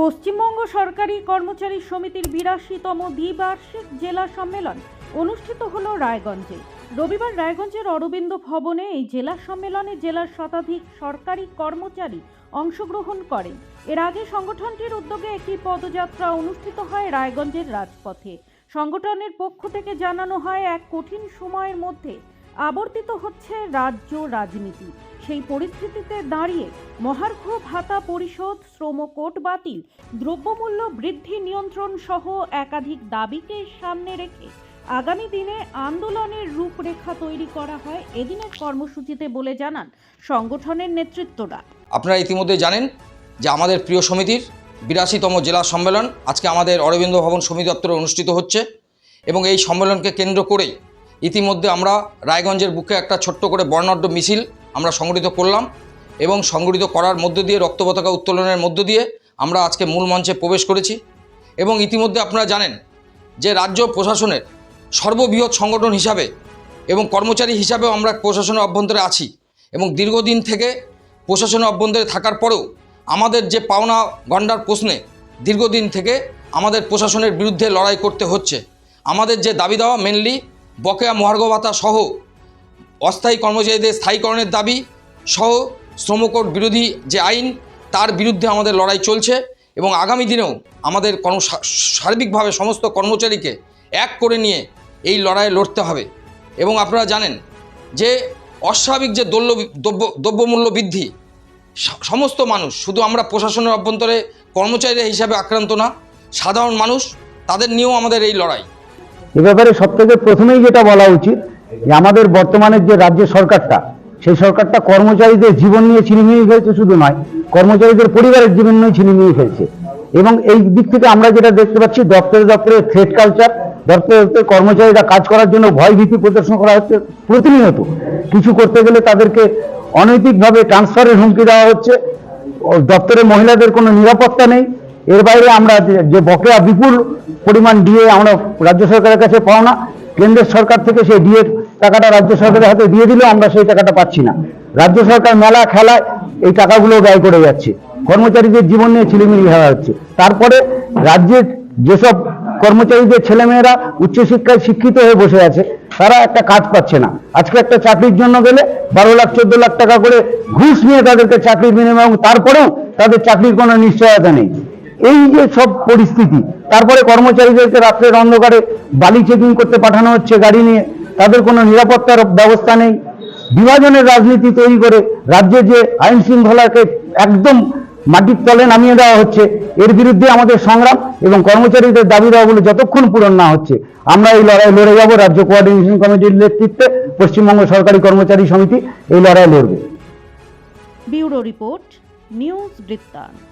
পশ্চিমবঙ্গ সরকারি কর্মচারী সমিতির বিরাশিতম দ্বিবার্ষিক জেলা সম্মেলন অনুষ্ঠিত হল রায়গঞ্জে। রবিবার রায়গঞ্জের অরবিন্দ ভবনে এই জেলা সম্মেলনে জেলার শতাধিক সরকারি কর্মচারী অংশগ্রহণ করেন। এর আগে সংগঠনটির উদ্যোগে একটি পদযাত্রা অনুষ্ঠিত হয় রায়গঞ্জের রাজপথে। সংগঠনের পক্ষ থেকে জানানো হয়, এক কঠিন সময়ের মধ্যে আবর্তিত হচ্ছে রাজ্য রাজনীতি। সেই পরিস্থিতিতে দাঁড়িয়ে মহার্ঘ ভাতা পরিশোধ, শ্রম কোট বাতিল, দ্রব্যমূল্য বৃদ্ধি নিয়ন্ত্রণ সহ একাধিক দাবিকে সামনে রেখে আগামী দিনে আন্দোলনের রূপরেখা তৈরি করা হয় এদিনের কর্মসূচিতে বলে জানান সংগঠনের নেতৃত্বরা। আপনারা ইতিমধ্যে জানেন যে আমাদের প্রিয় সমিতির বিরাশিতম জেলা সম্মেলন আজকে আমাদের অরবিন্দ ভবন সমিতি দপ্তরে অনুষ্ঠিত হচ্ছে এবং এই সম্মেলনকে কেন্দ্র করেই ইতিমধ্যে আমরা রায়গঞ্জের বুকে একটা ছোট্ট করে বর্ণাঢ্য মিছিল আমরা সংগঠিত করলাম এবং সংগঠিত করার মধ্য দিয়ে রক্ত পতাকা উত্তোলনের মধ্য দিয়ে আমরা আজকে মূল মঞ্চে প্রবেশ করেছি। এবং ইতিমধ্যে আপনারা জানেন যে রাজ্য প্রশাসনের সর্ববৃহৎ সংগঠন হিসাবে এবং কর্মচারী হিসাবেও আমরা প্রশাসনের অভ্যন্তরে আছি এবং দীর্ঘদিন থেকে প্রশাসনের অভ্যন্তরে থাকার পরেও আমাদের যে পাওনা গণ্ডার প্রশ্নে দীর্ঘদিন থেকে আমাদের প্রশাসনের বিরুদ্ধে লড়াই করতে হচ্ছে। আমাদের যে দাবি দেওয়া মেনলি বকেয়া মহার্ঘ ভাতা সহ অস্থায়ী কর্মচারীদের স্থায়ীকরণের দাবি সহ শ্রমকোট বিরোধী যে আইন, তার বিরুদ্ধে আমাদের লড়াই চলছে এবং আগামী দিনেও আমাদের কর্ম সার্বিকভাবে সমস্ত কর্মচারীকে এক করে নিয়ে এই লড়াইয়ে লড়তে হবে। এবং আপনারা জানেন যে অস্বাভাবিক যে দ্রব্য দ্রব্য, দ্রব্যমূল্য বৃদ্ধি সমস্ত মানুষ, শুধু আমরা প্রশাসনের অভ্যন্তরে কর্মচারীরা হিসাবে আক্রান্ত না, সাধারণ মানুষ, তাদের নিয়েও আমাদের এই লড়াই। এ ব্যাপারে সব থেকে প্রথমেই যেটা বলা উচিত যে আমাদের বর্তমানের যে রাজ্য সরকারটা, সেই সরকারটা কর্মচারীদের জীবন নিয়ে ছিনিমিনি ফেলছে শুধু নয়, কর্মচারীদের পরিবারের জীবন নিয়ে ছিনিমিনি ফেলছে এবং এই দিক থেকে আমরা যেটা দেখতে পাচ্ছি, দপ্তরে দপ্তরে থ্রেড কালচার দপ্তরে দপ্তরে কর্মচারীরা কাজ করার জন্য ভয় ভীতি প্রদর্শন করা হচ্ছে প্রতিনিয়ত। কিছু করতে গেলে তাদেরকে অনৈতিকভাবে ট্রান্সফারের হুমকি দেওয়া হচ্ছে। দপ্তরে মহিলাদের কোনো নিরাপত্তা নেই। এর বাইরে আমরা যে- বকেয়া বিপুল পরিমাণ ডিএ আমরা রাজ্য সরকারের কাছে পাও না। কেন্দ্রের সরকার থেকে সেই ডিএ টাকাটা রাজ্য সরকারের হাতে দিয়ে দিলেও আমরা সেই টাকাটা পাচ্ছি না। রাজ্য সরকার মেলা খেলায় এই টাকাগুলো ব্যয় করে যাচ্ছে। কর্মচারীদের জীবন নিয়ে ছিলিমিলি হওয়া হচ্ছে। তারপরে রাজ্যের যেসব কর্মচারীদের ছেলেমেয়েরা উচ্চশিক্ষায় শিক্ষিত হয়ে বসে আছে, তারা একটা কাজ পাচ্ছে না। আজকে একটা চাকরির জন্য গেলে বারো লাখ, চোদ্দ লাখ টাকা করে ঘুষ নিয়ে তাদেরকে চাকরির বিনিময় এবং তারপরেও তাদের চাকরির কোনো নিশ্চয়তা নেই। এই যে সব পরিস্থিতি, তারপরে কর্মচারীদেরকে রাত্রের অন্ধকারে বালি চেকিং করতে পাঠানো হচ্ছে গাড়ি নিয়ে, তাদের কোনো নিরাপত্তার ব্যবস্থা নেই। বিভাজনের রাজনীতি তৈরি করে রাজ্যে যে আইন শৃঙ্খলাকে একদম মাটির তলে নামিয়ে দেওয়া হচ্ছে, এর বিরুদ্ধে আমাদের সংগ্রাম এবং কর্মচারীদের দাবি দেওয়াগুলো যতক্ষণ পূরণ না হচ্ছে, আমরা এই লড়াই লড়ে যাব, রাজ্য কোঅর্ডিনেশন কমিটির নেতৃত্বে পশ্চিমবঙ্গ সরকারি কর্মচারী সমিতি এই লড়াই লড়বে। ব্যুরো রিপোর্ট, নিউজ বৃত্তান্ত।